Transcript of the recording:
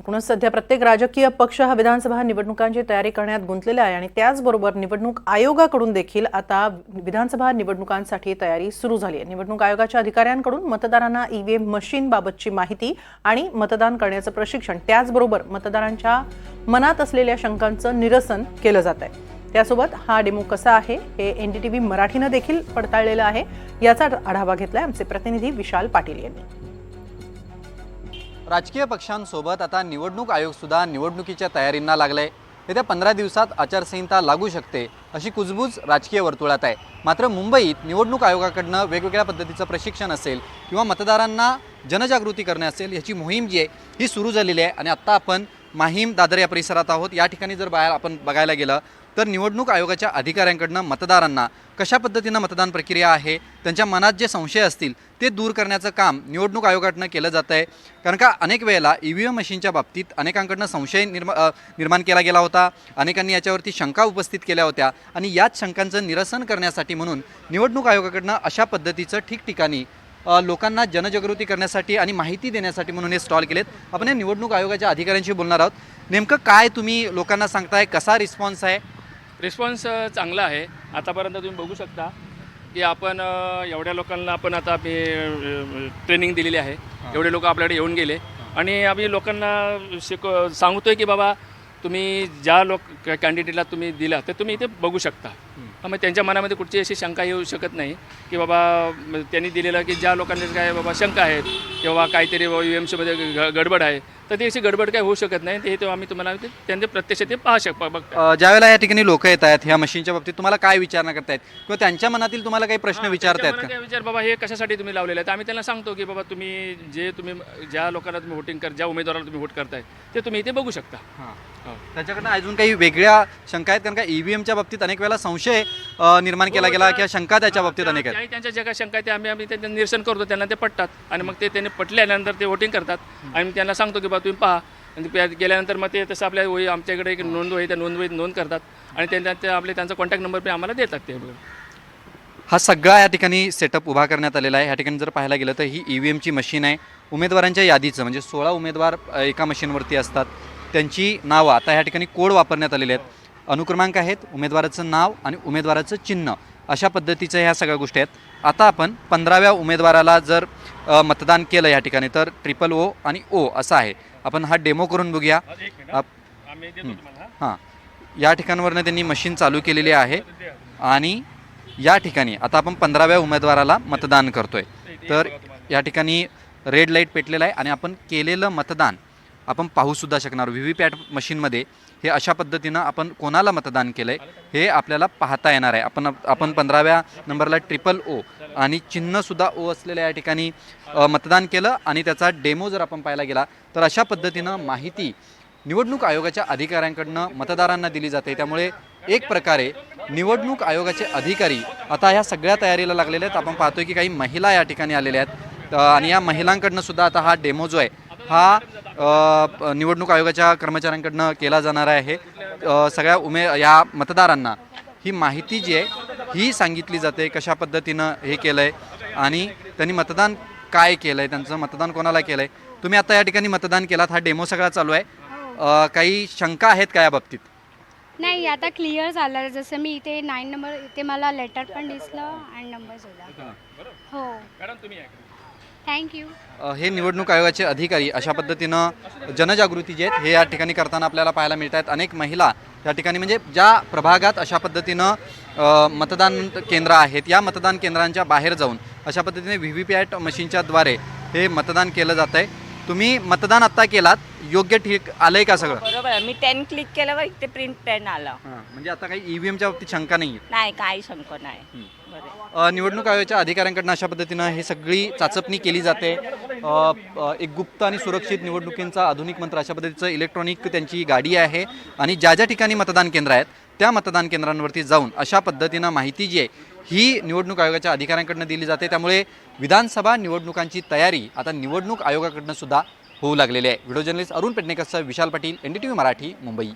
एकूणच सध्या प्रत्येक राजकीय पक्ष हा विधानसभा निवडणुकांची तयारी करण्यात गुंतलेला आहे आणि त्याचबरोबर निवडणूक आयोगाकडून देखील आता विधानसभा निवडणुकांसाठी तयारी सुरू झाली आहे. निवडणूक आयोगाच्या अधिकाऱ्यांकडून मतदारांना ईव्हीएम मशीनबाबतची माहिती आणि मतदान करण्याचं प्रशिक्षण त्याचबरोबर मतदारांच्या मनात असलेल्या शंकांचं निरसन केलं जात आहे. त्यासोबत हा डेमो कसा आहे हे एनडीटीव्ही मराठीनं देखील पडताळलेलं आहे. याचा आढावा घेतलाय आमचे प्रतिनिधी विशाल पाटील यांनी. राजकीय पक्षांसोबत आता निवडणूक आयोग सुद्धा निवडणुकीच्या तयारींना लागलाय. येत्या पंधरा दिवसात आचारसंहिता लागू शकते अशी कुजबूज राजकीय वर्तुळात आहे. मात्र मुंबईत निवडणूक आयोगाकडनं वेगवेगळ्या पद्धतीचं प्रशिक्षण असेल किंवा मतदारांना जनजागृती करणे असेल याची मोहीम जी आहे ही सुरू झालेली आहे. आणि आत्ता आपण माहीम दादर या परिसरात आहोत. या ठिकाणी जर बाहेर आपण बघायला गेलं तर निवडणूक आयोगाच्या अधिकाऱ्यांकडनं मतदारांना कशा पद्धतीनं मतदान प्रक्रिया आहे त्यांच्या मनात जे संशय असतील ते दूर करण्याचं काम निवडणूक आयोगाकडनं केलं जात आहे. कारण का अनेक वेळेला ई व्ही एम मशीनच्या बाबतीत अनेकांकडनं संशय निर्मा निर्माण केला गेला होता. अनेकांनी याच्यावरती शंका उपस्थित केल्या होत्या आणि याच शंकांचं निरसन करण्यासाठी म्हणून निवडणूक आयोगाकडनं अशा पद्धतीचं ठिकठिकाणी लोकांना जनजागृती करण्यासाठी आणि माहिती देण्यासाठी म्हणून हे स्टॉल केलेत. आपण या निवडणूक आयोगाच्या अधिकाऱ्यांशी बोलणार आहोत. नेमकं काय तुम्ही लोकांना सांगताय? कसा रिस्पॉन्स आहे? रिस्पॉन्स चांगला आहे. आतापर्यंत तुम्ही बघू शकता की आपण एवढ्या लोकांना आपण आता ट्रेनिंग दिलेली आहे. एवढे लोक आपल्याकडे येऊन गेले. आणि आम्ही लोकांना शिक सांगतोय की बाबा तुम्ही ज्या लोक कॅन्डिडेटला तुम्ही दिला तर तुम्ही इथे बघू शकता. मग त्यांच्या मनामध्ये कुठची अशी शंका येऊ शकत नाही की बाबा त्यांनी दिलेलं की ज्या लोकांनी काय बाबा शंका आहेत किंवा काहीतरी यू एम सीमध्ये ग- गडबड आहे तर ती अशी गडबड काय होऊ शकत नाही. ते तेव्हा आम्ही तुम्हाला ते- त्यांचे प्रत्यक्ष ते पाहा शक बघता अ, ज्यावेळेला या ठिकाणी लोक येत आहेत ह्या मशीनच्या बाबतीत तुम्हाला काय विचारणा करतायत? किंवा त्यांच्या मनातील तुम्हाला काही प्रश्न विचारतायत का? काय विचार बाबा हे कशासाठी तुम्ही लावलेलं आहे तर आम्ही त्यांना सांगतो की बाबा तुम्ही जे तुम्ही ज्या लोकांना तुम्ही वोटिंग कर ज्या उमेदवाराला तुम्ही वोट करताय ते तुम्ही इथे बघू शकता. हो. त्याच्याकडनं अजून काही वेगळ्या शंका आहेत? कारण का ईव्हीएमच्या बाबतीत अनेक वेळेला संशय अ, निर्माण केला गेला किंवा शंका त्याच्या बाबतीत अनेक आहेत. त्यांच्या ज्या काही शंका आहेत ते आम्ही आम्ही त्यांचं निरसन करतो त्यांना ते पटतात. आणि मग ते त्यांनी पटल्यानंतर ते वोटिंग करतात. आणि त्यांना सांगतो की बा तुम्ही पहा. आणि ते गेल्यानंतर मग ते तसं आपल्या वही आमच्याकडे एक नोंद वही त्या नोंदवहीत नोंद करतात. आणि त्यांना ते आपले त्यांचा कॉन्टॅक्ट नंबर पण आम्हाला देतात ते. हा सगळा या ठिकाणी सेटअप उभा करण्यात आलेला आहे. या ठिकाणी जर पाहायला गेलं तर ही ई व्ही एमची मशीन आहे. उमेदवारांच्या यादीचं म्हणजे सोळा उमेदवार एका मशीनवरती असतात. त्यांची नावं आता या ठिकाणी कोड वापरण्यात आलेले आहेत. अनुक्रमांक आहेत उमेदवाराचं नाव आणि उमेदवाराचं चिन्ह. अशा पद्धतीचं ह्या सगळ्या गोष्टी आहेत. आता आपण पंधराव्या उमेदवाराला जर मतदान केलं या ठिकाणी. तर ट्रिपल ओ आणि ओ असं आहे. आपण हा डेमो करून बघूया. हां. या ठिकाणावरनं त्यांनी मशीन चालू केलेली आहे. आणि या ठिकाणी आता आपण पंधराव्या उमेदवाराला मतदान करतोय. तर या ठिकाणी रेड लाइट पेटलेला आहे आणि आपण केलेलं मतदान आपण पाहूसुद्धा शकणार. व्ही व्ही पॅट मशीनमध्ये हे अशा पद्धतीनं आपण कोणाला मतदान केलं आहे हे आपल्याला पाहता येणार आहे. आपण आपण पंधराव्या नंबरला ट्रिपल ओ आणि चिन्हसुद्धा ओ असलेल्या या ठिकाणी मतदान केलं आणि त्याचा डेमो जर आपण पाहायला गेला तर अशा पद्धतीनं माहिती निवडणूक आयोगाच्या अधिकाऱ्यांकडनं मतदारांना दिली जाते. त्यामुळे एक प्रकारे निवडणूक आयोगाचे अधिकारी आता ह्या सगळ्या तयारीला लागलेले आहेत. आपण पाहतोय की काही महिला या ठिकाणी आलेल्या आहेत. आणि या महिलांकडनं सुद्धा आता हा डेमो जो आहे हा निवडणूक आयोगाच्या कर्मचाऱ्यांकडनं केला जाणार आहे. सगळ्या उमे या मतदारांना ही माहिती जी आहे ही सांगितली जाते कशा पद्धतीनं हे केलं आहे आणि त्यांनी मतदान काय केलं आहे त्यांचं मतदान कोणाला केलं आहे तुम्ही आता या ठिकाणी मतदान केलात हा डेमो सगळा चालू आहे. काही शंका आहेत का या बाबतीत? नाही आता क्लिअर झालं. जसं मी इथे नाईन नंबर इथे मला लेटर पण दिसलं आणि नंबर हो मॅडम तुम्ही या. थँक्यू अ, हे निवडणूक आयोगाचे अधिकारी अशा पद्धतीनं जनजागृती जे आहेत हे या ठिकाणी करताना आपल्याला पाहायला मिळत आहेत अनेक महिला या ठिकाणी म्हणजे ज्या प्रभागात अशा पद्धतीनं अ, मतदान केंद्र आहेत या मतदान केंद्रांच्या बाहेर जाऊन अशा पद्धतीने व्ही व्ही पॅट मशीनच्या द्वारे हे मतदान केलं जात आहे तुम्ही मतदान आत्ता केलात योग्य ठीक आलंय का सगळं? बरोबर आहे. मी टेन क्लिक केल्यावर इथे प्रिंट टेन आलं. हां, म्हणजे आता काही ईव्हीएमच्या बाबतीत शंका नाही आहे नाही काही शंका नाही. निवडणूक आयोगाच्या अधिकाऱ्यांकडनं अशा पद्धतीनं हे सगळी चाचपणी केली जाते. एक गुप्त आणि सुरक्षित निवडणुकींचा आधुनिक मंत्र अशा पद्धतीचं इलेक्ट्रॉनिक त्यांची गाडी आहे आणि ज्या ज्या ठिकाणी मतदान केंद्र आहेत त्या मतदान केंद्रांवरती जाऊन अशा पद्धतीनं माहिती जी आहे ही निवडणूक आयोगाच्या अधिकाऱ्यांकडनं दिली जाते. त्यामुळे विधानसभा निवडणुकांची तयारी आता निवडणूक आयोगाकडनं सुद्धा होऊ लागलेली आहे. Video journalist Arun पेडणेकरसह Vishal Patil N D T V Marathi Mumbai.